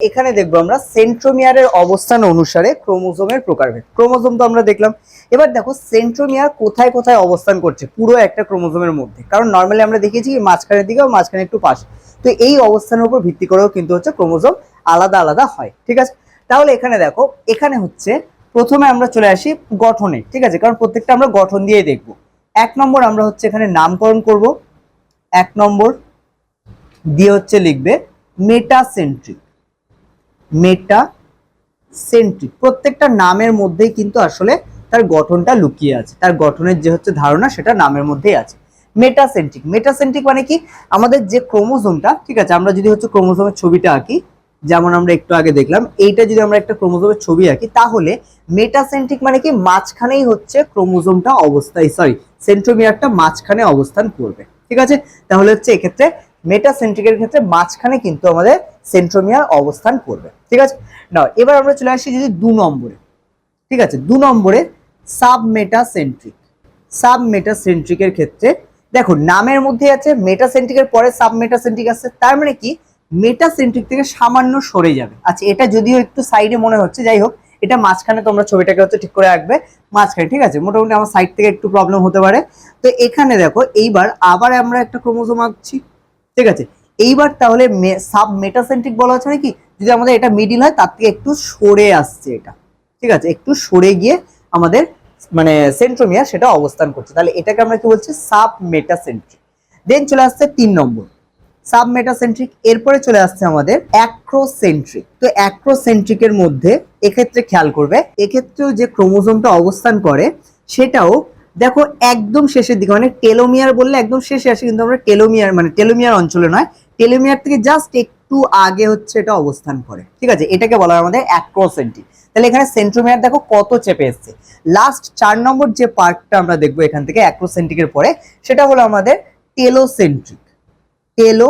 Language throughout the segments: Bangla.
এখানে দেখব আমরা সেন্ট্রোমিয়ারের অবস্থান অনুসারে ক্রোমোজোমের প্রকারভেদ। ক্রোমোজোম তো আমরা দেখলাম। এবার দেখো, সেন্ট্রোমিয়ার কোথায় কোথায় অবস্থান করছে? পুরো একটা ক্রোমোজোমের মধ্যে। কারণ নর্মালি আমরা দেখেছি মাঝখানের দিকে ও মাঝখানে একটু পাশে। তো এই অবস্থানের উপর ভিত্তি করেও কিন্তু হচ্ছে ক্রোমোজোম আলাদা আলাদা হয়। ঠিক আছে? তাহলে এখানে দেখো, এখানে হচ্ছে প্রথমে আমরা চলে আসি গঠনে। ঠিক আছে? কারণ প্রত্যেকটা আমরা গঠন দিয়েই দেখব। এক নম্বর আমরা হচ্ছে এখানে নামকরণ করব। এক নম্বর দিয়ে হচ্ছে লিখবে মেটাসেন্ট্রিক মেটা সেন্ট্রিক প্রত্যেকটা নামের মধ্যেই কিন্তু আসলে তার গঠনটা লুকিয়ে আছে। তার গঠনের যে হচ্ছে ধারণা, সেটা নামের মধ্যেই আছে। মেটাসেন্ট্রিক মেটাসেন্ট্রিক মানে কি? আমাদের যে ক্রোমোজোমটা, ঠিক আছে, আমরা যদি হচ্ছে ক্রোমোজোমের ছবিটা আঁকি, যেমন আমরা একটু আগে দেখলাম, এইটা যদি আমরা একটা ক্রোমোজোমের ছবি আঁকি, তাহলে মেটাসেন্ট্রিক মানে কি? মাঝখানেই হচ্ছে ক্রোমোজোমটা অবস্থায় সরি সেন্ট্রোমিয়ারটা মাঝখানে অবস্থান করবে। ঠিক আছে? তাহলে হচ্ছে এক্ষেত্রে মেটাসেন্ট্রিকের ক্ষেত্রে মাঝখানে কিন্তু আমাদের সেন্ট্রোমিয়ার অবস্থান করবে। ঠিক আছে? না এবার আমরা চলে আসি যদি দু নম্বরে। ঠিক আছে? দু নম্বরে সাব মেটাসেন্ট্রিক সাব মেটাসেন্ট্রিকের ক্ষেত্রে, দেখো, নামের মধ্যে আছে মেটাসেন্ট্রিকের পরে সাব মেটাসেন্ট্রিক আছে তার মানে কি? মেটাসেন্ট্রিক থেকে সামান্য সরে যাবে। আচ্ছা এটা যদিও একটু সাইডে মনে হচ্ছে, যাই হোক, এটা মাঝখানে তোমরা ছবিটাকে হচ্ছে ঠিক করে রাখবে মাঝখানে, ঠিক আছে? মোটামুটি আমার সাইড থেকে একটু প্রবলেম হতে পারে। তো এখানে দেখো, এইবার আবার আমরা একটা ক্রোমোজোম আঁকছি। ঠিক আছে? এইবার তাহলে সাব মেটাসেন্ট্রিক বলা হচ্ছে নাকি? যদি আমাদের এটা মিডিল হয়, তার থেকে একটু সরে আসছে এটা। ঠিক আছে? একটু সরে গিয়ে আমাদের মানে সেন্ট্রোমিয়ার সেটা অবস্থান করছে। তাহলে এটাকে আমরা কি বলছি? সাব মেটাসেন্ট্রিক দেন চলে আসছে তিন নম্বর। সাব মেটাসেন্ট্রিক এরপরে চলে আসছে আমাদের অ্যাক্রোসেন্ট্রিক তো অ্যাক্রোসেন্ট্রিকের মধ্যে এক্ষেত্রে খেয়াল করবে, এক্ষেত্রেও যে ক্রোমোজোমটা অবস্থান করে, সেটাও দেখো একদম শেষের দিকে মানে টেলোমিয়ার বললে একদম শেষে আসে, কিন্তু আমরা টেলোমিয়ার মানে টেলোমিয়ার অঞ্চলে নয়, টেলোমিয়ার থেকে জাস্ট একটু আগে হচ্ছে এটা অবস্থান করে, ঠিক আছে? এটাকে বলা হয় আমাদের অ্যাক্রোসেন্ট্রিক তাহলে এখানে সেন্ট্রোমিয়ার দেখো কত চেপে এসছে। লাস্ট চার নম্বর যে পার্টটা আমরা দেখব এখান থেকে অ্যাক্রোসেন্ট্রিকের পরে, সেটা হলো আমাদের টেলোসেন্ট্রিক টেলো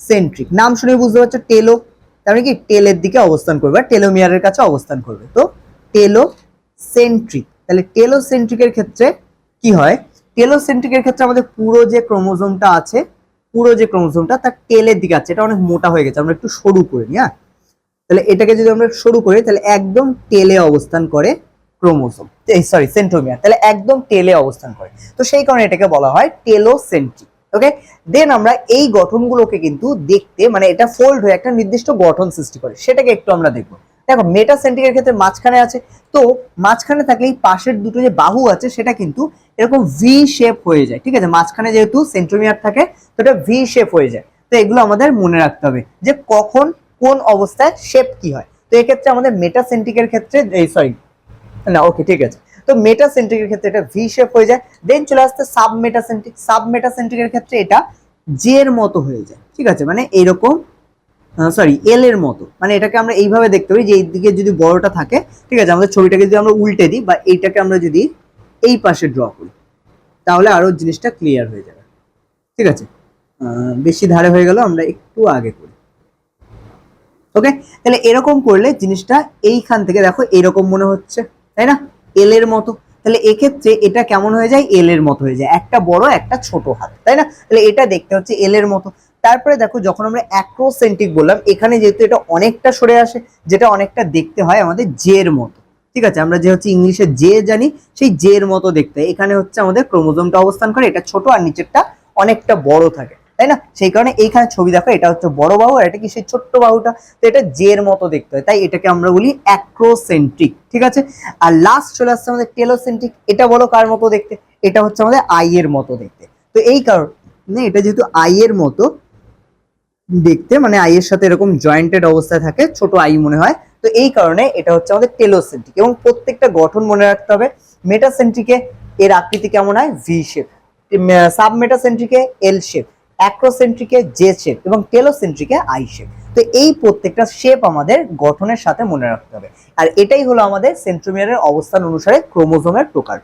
সেন্ট্রিক নাম শুনে বুঝতে পারছ টেলো তার মানে কি? টেলের দিকে অবস্থান করবে টেলোমিয়ারের কাছে অবস্থান করবে। তো টেলো সেন্ট্রিক তাহলে টেলোসেন্ট্রিকের ক্ষেত্রে কি হয়? টেলোসেন্ট্রিকের ক্ষেত্রে আমাদের পুরো যে ক্রোমোজোমটা আছে, পুরো যে ক্রোমোজোমটা তার টেলের দিকে আছে, এটা অনেক মোটা হয়ে গেছে, আমরা একটু সরু করে হ্যাঁ? তাহলে এটাকে যদি আমরা সরু করি, তাহলে একদম টেলে অবস্থান করে ক্রোমোজোম সরি সেন্ট্রোমিয়ার তাহলে একদম টেলে অবস্থান করে। তো সেই কারণে এটাকে বলা হয় টেলোসেন্ট্রিক ওকে দেন আমরা এই গঠনগুলোকে কিন্তু দেখতে মানে এটা ফোল্ড হয়ে একটা নির্দিষ্ট গঠন সৃষ্টি করে, সেটাকে একটু আমরা দেখব। দেখো মেটাসেন্ট্রিকের ক্ষেত্রে মাঝখানে আছে, তো মাঝখানে থাকলে এই পাশের দুটো যে বাহু আছে, সেটা কিন্তু এরকম ভি শেপ হয়ে যায়, ঠিক আছে? মাঝখানে যেহেতু সেন্ট্রোমিয়ার থাকে, তো এটা ভি শেপ হয়ে যায়। তো এগুলো আমাদের মনে রাখতে হবে যে কখন, কোন অবস্থায় শেপ কি হয়। তো এক্ষেত্রে আমাদের মেটাসেন্ট্রিকের ক্ষেত্রে, এই সরি না ওকে ঠিক আছে। তো মেটাসেন্ট্রিকের ক্ষেত্রে এটা ভি শেপ হয়ে যায় দেন চলে আসতে সাব মেটাসেন্ট্রিক সাব মেটাসেন্ট্রিকের ক্ষেত্রে এটা জে এর মতো হয়ে যায়, ঠিক আছে? মানে এইরকম সরি এল এর মতো। মানে এটাকে আমরা এইভাবে দেখতে পারি যে এই দিকে যদি বড়টা থাকে, ঠিক আছে, আমাদের ছবিটাকে যদি আমরা উল্টে দিই বা এইটাকে আমরা যদি এই পাশে ড্র করি, তাহলে আরও জিনিসটা ক্লিয়ার হয়ে যাবে। ঠিক আছে? বেশি ধারে হয়ে গেল আমরা একটু আগে করি। ওকে তাহলে এরকম করলে জিনিসটা এইখান থেকে দেখো এরকম মনে হচ্ছে, তাই না? এল এর মতো। তাহলে এক্ষেত্রে এটা কেমন হয়ে যায়? এল এর মতো হয়ে যায়। একটা বড়, একটা ছোট হাত, তাই না? তাহলে এটা দেখতে হচ্ছে এল এর মতো। তারপরে দেখো, যখন আমরা অ্যাক্রোসেন্টিক বললাম, এখানে যেহেতু এটা অনেকটা সরে আসে, যেটা অনেকটা দেখতে হয় আমাদের জে এর মতো। ঠিক আছে? আমরা যে হচ্ছে ইংলিশে জে জানি, সেই জে এর মতো দেখতে এখানে হচ্ছে আমাদের ক্রোমোজোমটা অবস্থান করে, এটা ছোট আর নিচেরটা অনেকটা বড় থাকে। তাই না? সেই কারণে এইখানে ছবি দেখো, এটা হচ্ছে বড় বাহু আর এটা কি সেই ছোট্ট বাহুটা? তো এটা জের মতো দেখতে হয়। তাই এটাকে আমরা বলি অ্যাক্রোসেন্ট্রিক ঠিক আছে? আর লাস্ট চলে আসছে আমাদের টেলোসেন্ট্রিক এটা বলো কার মতো দেখতে? এটা হচ্ছে আমাদের আই এর মতো দেখতে। তো এই কারণে, এটা যেহেতু আই এর মতো দেখতে মানে আই এর সাথে এরকম জয়েন্টেড অবস্থায় থাকে, ছোট আই মনে হয়। তো এই কারণে এটা হচ্ছে আমাদের টেলোসেন্ট্রিক এবং প্রত্যেকটা গঠন মনে রাখতে হবে মেটাসেন্ট্রিকে এর আকৃতি কেমন হয়? ভি শেপ সাবমেটাসেন্ট্রিকে এল শেপ অ্যাক্রোসেন্ট্রিকে জে শেপ এবং টেলোসেন্ট্রিকে আই শেপ তো এই প্রত্যেকটা শেপ আমাদের গঠনের সাথে মনে রাখতে হবে। আর এটাই হলো আমাদের সেন্ট্রোমিয়ারের অবস্থান অনুসারে ক্রোমোজোমের প্রকার